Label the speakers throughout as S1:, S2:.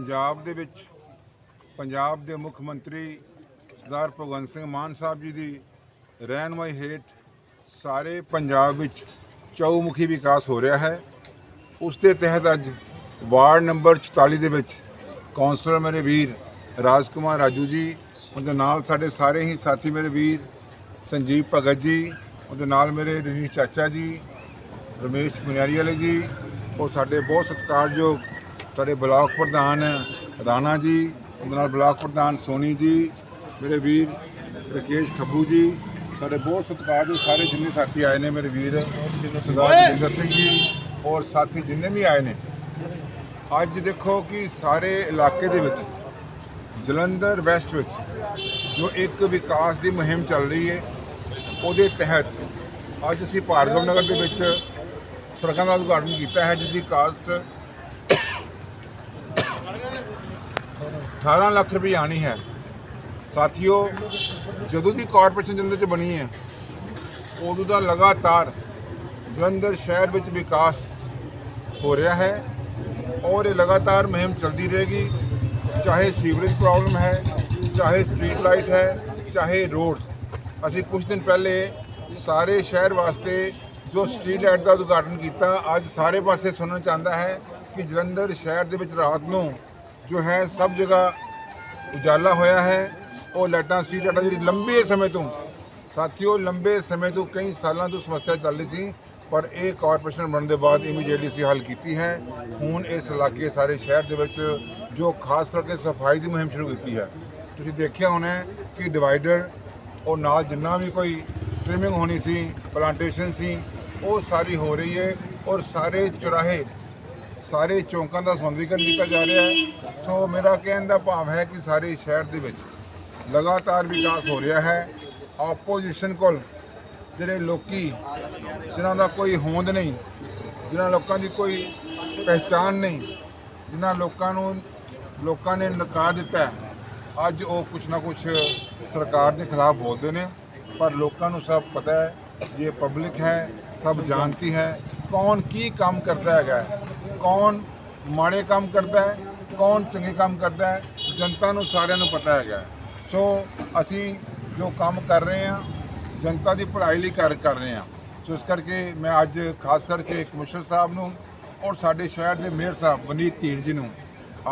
S1: ਪੰਜਾਬ ਦੇ ਵਿੱਚ ਪੰਜਾਬ ਦੇ ਮੁੱਖ ਮੰਤਰੀ ਸਰਦਾਰ ਭਗਵੰਤ ਸਿੰਘ ਮਾਨ ਸਾਹਿਬ ਜੀ ਦੀ ਰਹਿਨਮਾਈ ਹੇਠ ਸਾਰੇ ਪੰਜਾਬ ਵਿੱਚ ਚੌਮੁਖੀ ਵਿਕਾਸ ਹੋ ਰਿਹਾ ਹੈ। ਉਸ ਦੇ ਤਹਿਤ ਅੱਜ ਵਾਰਡ ਨੰਬਰ 44 ਦੇ ਵਿੱਚ ਕੌਂਸਲਰ ਮੇਰੇ ਵੀਰ ਰਾਜਕੁਮਾਰ ਰਾਜੂ ਜੀ, ਉਹਦੇ ਨਾਲ ਸਾਡੇ ਸਾਰੇ ਹੀ ਸਾਥੀ ਮੇਰੇ ਵੀਰ ਸੰਜੀਵ ਭਗਤ ਜੀ, ਉਹਦੇ ਨਾਲ ਮੇਰੇ ਰਣੀਸ਼ ਚਾਚਾ ਜੀ, ਰਮੇਸ਼ ਮੁਨਿਆਰੀ ਵਾਲੇ ਜੀ, ਉਹ ਸਾਡੇ ਬਹੁਤ ਸਤਿਕਾਰਯੋਗ ਸਾਡੇ ਬਲਾਕ ਪ੍ਰਧਾਨ ਰਾਣਾ ਜੀ ਉਹਦੇ ਨਾਲ ਬਲਾਕ ਪ੍ਰਧਾਨ ਸੋਨੀ ਜੀ ਮੇਰੇ ਵੀਰ ਰਕੇਸ਼ ਖੱਬੂ ਜੀ ਸਾਡੇ ਬਹੁਤ ਸਤਿਕਾਰਯੋਗ ਸਾਰੇ ਜਿੰਨੇ ਸਾਥੀ ਆਏ ਨੇ ਮੇਰੇ ਵੀਰ ਸਰਦਾਰ ਜਿੰਦਰ ਸਿੰਘ ਜੀ ਔਰ ਸਾਥੀ ਜਿੰਨੇ ਵੀ ਆਏ ਨੇ। ਅੱਜ ਦੇਖੋ ਕਿ ਸਾਰੇ ਇਲਾਕੇ ਦੇ ਵਿੱਚ ਜਲੰਧਰ ਵੈਸਟ ਵਿੱਚ ਜੋ ਇੱਕ ਵਿਕਾਸ ਦੀ ਮੁਹਿੰਮ ਚੱਲ ਰਹੀ ਹੈ ਉਹਦੇ ਤਹਿਤ ਅੱਜ ਅਸੀਂ ਭਾਰਗਵ ਨਗਰ ਦੇ ਵਿੱਚ ਸੜਕਾਂ ਦਾ ਉਦਘਾਟਨ ਕੀਤਾ ਹੈ ਜਿਸ ਦੀ ਕਾਸਟ 18 ਲੱਖ ਰੁਪਏ ਆਣੀ ਹੈ। ਸਾਥੀਓ, ਜਦੋਂ ਦੀ ਕਾਰਪੋਰੇਸ਼ਨ ਜਲੰਧਰ ਚ ਬਣੀ ਹੈ, ਉਦੋਂ ਦਾ ਲਗਾਤਾਰ ਜਲੰਧਰ ਸ਼ਹਿਰ ਵਿੱਚ ਵਿਕਾਸ ਹੋ ਰਿਹਾ ਹੈ ਔਰ ਇਹ ਲਗਾਤਾਰ ਮੁਹਿੰਮ ਚਲਦੀ ਰਹੇਗੀ। ਚਾਹੇ ਸੀਵਰੇਜ ਪ੍ਰੋਬਲਮ ਹੈ, ਚਾਹੇ ਸਟਰੀਟ ਲਾਈਟ ਹੈ, ਚਾਹੇ ਰੋਡ ਅਸੀਂ ਕੁਝ ਦਿਨ ਪਹਿਲੇ ਸਾਰੇ ਸ਼ਹਿਰ ਵਾਸਤੇ ਜੋ ਸਟਰੀਟ ਲਾਈਟ ਦਾ ਉਦਘਾਟਨ ਕੀਤਾ, ਅੱਜ ਸਾਰੇ ਪਾਸੇ ਸੁਣਨ ਚਾਹੁੰਦਾ ਹੈ ਕਿ ਜਲੰਧਰ ਸ਼ਹਿਰ ਦੇ ਵਿੱਚ ਰਾਤ ਨੂੰ ਜੋ ਹੈ ਸਭ ਜਗ੍ਹਾ ਉਜਾਲਾ ਹੋਇਆ ਹੈ। ਉਹ ਲਾਈਟਾਂ ਸਟਰੀਟ ਲਾਈਟਾਂ ਜਿਹੜੀ ਲੰਬੇ ਸਮੇਂ ਤੋਂ, ਸਾਥੀਓ ਲੰਬੇ ਸਮੇਂ ਤੋਂ ਕਈ ਸਾਲਾਂ ਤੋਂ ਸਮੱਸਿਆ ਚੱਲ ਰਹੀ ਸੀ, ਪਰ ਇਹ ਕਾਰਪੋਰੇਸ਼ਨ ਬਣਨ ਦੇ ਬਾਅਦ ਇਮੀਡੀਏਟਲੀ ਅਸੀਂ ਹੱਲ ਕੀਤੀ ਹੈ। ਹੁਣ ਇਸ ਇਲਾਕੇ ਸਾਰੇ ਸ਼ਹਿਰ ਦੇ ਵਿੱਚ ਜੋ ਖਾਸ ਕਰਕੇ ਸਫ਼ਾਈ ਦੀ ਮੁਹਿੰਮ ਸ਼ੁਰੂ ਕੀਤੀ ਹੈ। ਤੁਸੀਂ ਦੇਖਿਆ ਹੋਣਾ ਕਿ ਡਿਵਾਈਡਰ ਉਹ ਨਾਲ ਜਿੰਨਾ ਵੀ ਕੋਈ ਟ੍ਰਿਮਿੰਗ ਹੋਣੀ ਸੀ ਪਲਾਂਟੇਸ਼ਨ ਸੀ, ਉਹ ਸਾਰੀ ਹੋ ਰਹੀ ਹੈ ਔਰ ਸਾਰੇ ਚੁਰਾਹੇ ਸਾਰੇ ਚੌਂਕਾਂ ਦਾ ਸੌਂਦਰੀਕਰਨ ਕੀਤਾ ਜਾ ਰਿਹਾ ਹੈ। ਸੋ ਮੇਰਾ ਕਹਿਣ ਦਾ ਭਾਵ ਹੈ ਕਿ ਸਾਰੇ ਸ਼ਹਿਰ ਦੇ ਵਿੱਚ ਲਗਾਤਾਰ ਵਿਕਾਸ ਹੋ ਰਿਹਾ ਹੈ। ਆਪੋਜੀਸ਼ਨ ਕੋਲ ਜਿਹੜੇ ਲੋਕੀ, ਜਿਨ੍ਹਾਂ ਦਾ ਕੋਈ ਹੋਂਦ ਨਹੀਂ, ਜਿਨ੍ਹਾਂ ਲੋਕਾਂ ਦੀ ਕੋਈ ਪਹਿਚਾਨ ਨਹੀਂ, ਜਿਨ੍ਹਾਂ ਲੋਕਾਂ ਨੂੰ ਲੋਕਾਂ ਨੇ ਨਕਾਰ ਦਿੱਤਾ ਅੱਜ ਉਹ ਕੁਛ ਨਾ ਕੁਛ ਸਰਕਾਰ ਦੇ ਖਿਲਾਫ ਬੋਲਦੇ ਨੇ। ਪਰ ਲੋਕਾਂ ਨੂੰ ਸਭ ਪਤਾ ਹੈ, ਇਹ ਪਬਲਿਕ ਹੈ, ਸਭ ਜਾਣਤੀ ਹੈ। ਕੌਣ ਕੀ ਕੰਮ ਕਰਦਾ ਹੈਗਾ ਕੌਣ ਮਾੜੇ ਕੰਮ ਕਰਦਾ ਹੈ? ਕੌਣ ਚੰਗੇ ਕੰਮ ਕਰਦਾ ਹੈ? ਜਨਤਾ ਨੂੰ ਸਾਰਿਆਂ ਨੂੰ ਪਤਾ ਹੈਗਾ ਸੋ ਅਸੀਂ ਜੋ ਕੰਮ ਕਰ ਰਹੇ ਹਾਂ, ਜਨਤਾ ਦੀ ਭਲਾਈ ਲਈ ਕਰ ਕਰ ਰਹੇ ਹਾਂ। ਸੋ ਇਸ ਕਰਕੇ ਮੈਂ ਅੱਜ ਖਾਸ ਕਰਕੇ ਕਮਿਸ਼ਨਰ ਸਾਹਿਬ ਨੂੰ ਔਰ ਸਾਡੇ ਸ਼ਹਿਰ ਦੇ ਮੇਅਰ ਸਾਹਿਬ ਵਨੀਤ ਧੀਰ ਜੀ ਨੂੰ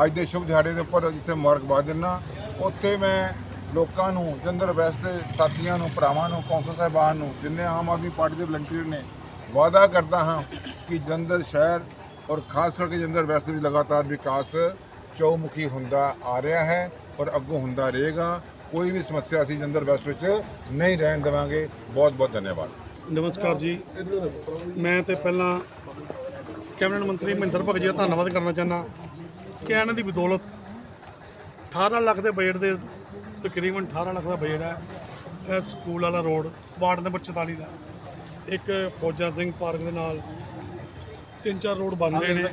S1: ਅੱਜ ਦੇ ਸ਼ੁਭ ਦਿਹਾੜੇ ਦੇ ਉੱਪਰ ਜਿੱਥੇ ਮੁਬਾਰਕਬਾਦ ਦਿੰਦਾ ਉੱਥੇ ਮੈਂ ਲੋਕਾਂ ਨੂੰ ਜੰਦਰ ਵੈਸਟ ਦੇ ਸਾਥੀਆਂ ਨੂੰ, ਭਰਾਵਾਂ ਨੂੰ, ਕੌਂਸਲ ਸਾਹਿਬਾਨ ਨੂੰ, ਜਿੰਨੇ ਆਮ ਆਦਮੀ ਪਾਰਟੀ ਦੇ ਵਲੰਟੀਅਰ ਨੇ ਵਾਅਦਾ ਕਰਦਾ ਹਾਂ ਕਿ ਜਲੰਧਰ ਸ਼ਹਿਰ ਔਰ ਖਾਸ ਕਰਕੇ ਜਲੰਧਰ ਵੈਸਟ ਵਿੱਚ ਲਗਾਤਾਰ ਵਿਕਾਸ ਚੌਮੁਖੀ ਹੁੰਦਾ ਆ ਰਿਹਾ ਹੈ ਔਰ ਅੱਗੋਂ ਹੁੰਦਾ ਰਹੇਗਾ। ਕੋਈ ਵੀ ਸਮੱਸਿਆ ਅਸੀਂ ਜਲੰਧਰ ਵੈਸਟ ਵਿੱਚ ਨਹੀਂ ਰਹਿਣ ਦੇਵਾਂਗੇ। ਬਹੁਤ ਬਹੁਤ ਧੰਨਵਾਦ।
S2: ਨਮਸਕਾਰ ਜੀ। ਮੈਂ ਤੇ ਪਹਿਲਾਂ ਕੈਬਨਿਟ ਮੰਤਰੀ ਮਹਿੰਦਰ ਭਗਤ ਜੀ ਦਾ ਧੰਨਵਾਦ ਕਰਨਾ ਚਾਹੁੰਦਾ। ਕਿ ਇਹਨਾਂ ਦੀ ਬਦੌਲਤ 18 ਲੱਖ ਦੇ ਬਜਟ ਦੇ ਤਕਰੀਬਨ 18 ਲੱਖ ਦਾ ਬਜਟ ਹੈ। ਇਹ ਸਕੂਲ ਵਾਲਾ ਰੋਡ, ਵਾਰਡ ਨੰਬਰ 44 ਦਾ। ਇੱਕ ਫੌਜਾ ਸਿੰਘ ਪਾਰਕ ਦੇ ਨਾਲ ਤਿੰਨ ਚਾਰ ਰੋਡ ਬਣ ਰਹੇ ਨੇ।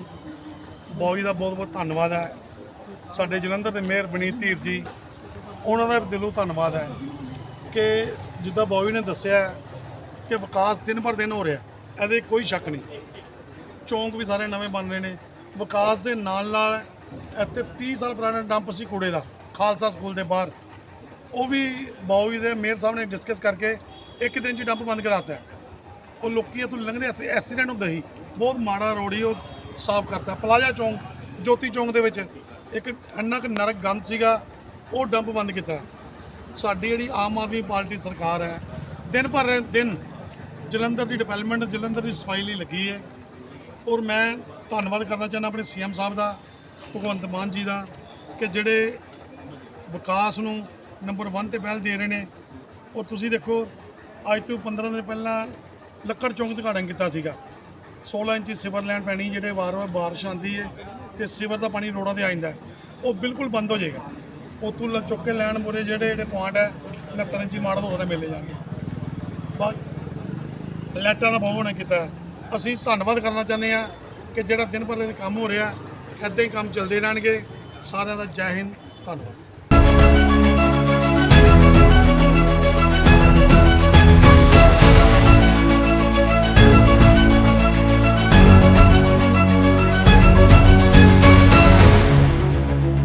S2: ਬੌਈ ਦਾ ਬਹੁਤ ਬਹੁਤ ਧੰਨਵਾਦ ਹੈ। ਸਾਡੇ ਜਲੰਧਰ ਦੇ ਮੇਅਰ ਬਨੀਤ ਧੀਰ ਜੀ, ਉਹਨਾਂ ਦਾ ਵੀ ਦਿਲੋਂ ਧੰਨਵਾਦ ਹੈ ਕਿ ਜਿੱਦਾਂ ਬੌਈ ਨੇ ਦੱਸਿਆ ਕਿ ਵਿਕਾਸ ਦਿਨ ਪਰ ਦਿਨ ਹੋ ਰਿਹਾ, ਇਹਦੇ ਕੋਈ ਸ਼ੱਕ ਨਹੀਂ। ਚੌਂਕ ਵੀ ਸਾਰੇ ਨਵੇਂ ਬਣ ਰਹੇ ਨੇ। ਵਿਕਾਸ ਦੇ ਨਾਲ ਨਾਲ ਇੱਥੇ 30 ਸਾਲ ਪੁਰਾਣਾ ਡੰਪ ਸੀ ਕੂੜੇ ਦਾ, ਖਾਲਸਾ ਸਕੂਲ ਦੇ ਬਾਹਰ। ਉਹ ਵੀ ਬਾਊਈ ਦੇ ਮੇਅਰ ਸਾਹਿਬ ਨੇ ਡਿਸਕਸ ਕਰਕੇ ਇੱਕ ਦਿਨ 'ਚ ਡੰਪ ਬੰਦ ਕਰਾਤਾ। ਹੈ। ਉਹ ਲੋਕੀ ਇੱਥੋਂ ਲੰਘਦੇ ਐ ਐਕਸੀਡੈਂਟ ਹੁੰਦਾ ਸੀ। ਬਹੁਤ ਮਾੜਾ ਰੋਡ ਹੀ ਉਹ ਸਾਫ਼ ਕਰਤਾ। ਪਲਾਜ਼ਾ ਚੌਂਕ, ਜੋਤੀ ਚੌਂਕ ਦੇ ਵਿੱਚ ਇੱਕ ਇੰਨਾ ਕੁ ਨਰਕ ਗੰਦ ਸੀਗਾ, ਉਹ ਡੰਪ ਬੰਦ ਕੀਤਾ। ਸਾਡੀ ਜਿਹੜੀ ਆਮ ਆਦਮੀ ਪਾਰਟੀ ਸਰਕਾਰ ਹੈ, ਦਿਨ ਭਰ ਦਿਨ ਜਲੰਧਰ ਦੀ ਡਿਵੈਲਪਮੈਂਟ ਜਲੰਧਰ ਦੀ ਸਫ਼ਾਈ ਲਈ ਲੱਗੀ ਹੈ। ਔਰ ਮੈਂ ਧੰਨਵਾਦ ਕਰਨਾ ਚਾਹੁੰਦਾ ਆਪਣੇ ਸੀਐਮ ਸਾਹਿਬ ਦਾ, ਭਗਵੰਤ ਮਾਨ ਜੀ ਦਾ, ਕਿ ਜਿਹੜੇ ਵਿਕਾਸ ਨੂੰ ਨੰਬਰ 1 ਤੇ ਪਹਿਲ ਦੇ ਰਹੇ ਨੇ। ਔਰ ਤੁਸੀਂ ਦੇਖੋ, ਅੱਜ ਤੋਂ 15 ਦਿਨ ਪਹਿਲਾਂ ਲੱਕੜ ਚੌਂਕ ਉਦਘਾਟਨ ਕੀਤਾ ਸੀਗਾ। 16 ਇੰਚੀ ਸਿਵਰ ਲਾਈਨ ਪੈਣੀ ਜਿਹੜੇ ਵਾਰ-ਵਾਰ ਬਾਰਿਸ਼ ਆਉਂਦੀ ਹੈ ਤੇ ਸਿਵਰ ਦਾ ਪਾਣੀ ਰੋਡਾਂ ਤੇ ਆ ਜਾਂਦਾ ਉਹ ਬਿਲਕੁਲ ਬੰਦ ਹੋ ਜਾਏਗਾ। ਉੱਥੋਂ ਲ- ਚੁੱਕ ਕੇ ਲੈਣ ਮੋਰੇ ਜਿਹੜੇ ਜਿਹੜੇ ਪੁਆਇੰਟ ਹੈ 69 ਇੰਚੀ ਮਾਡਲ ਉਹਦੇ ਮਿਲੇ ਜਾਣਗੇ। ਬਾਅਦ ਲੈਟਾਂ ਦਾ ਬਹੁਤ ਉਹਨੇ ਕੀਤਾ ਹੈ। ਅਸੀਂ ਧੰਨਵਾਦ ਕਰਨਾ ਚਾਹੁੰਦੇ ਹਾਂ ਕਿ ਜਿਹੜਾ ਦਿਨ ਭਰ ਇਹ ਕੰਮ ਹੋ ਰਿਹਾ, ਇੱਦਾਂ ਹੀ ਕੰਮ ਚੱਲਦੇ ਰਹਿਣਗੇ। ਸਾਰਿਆਂ ਦਾ ਜੈ ਹਿੰਦ, ਧੰਨਵਾਦ।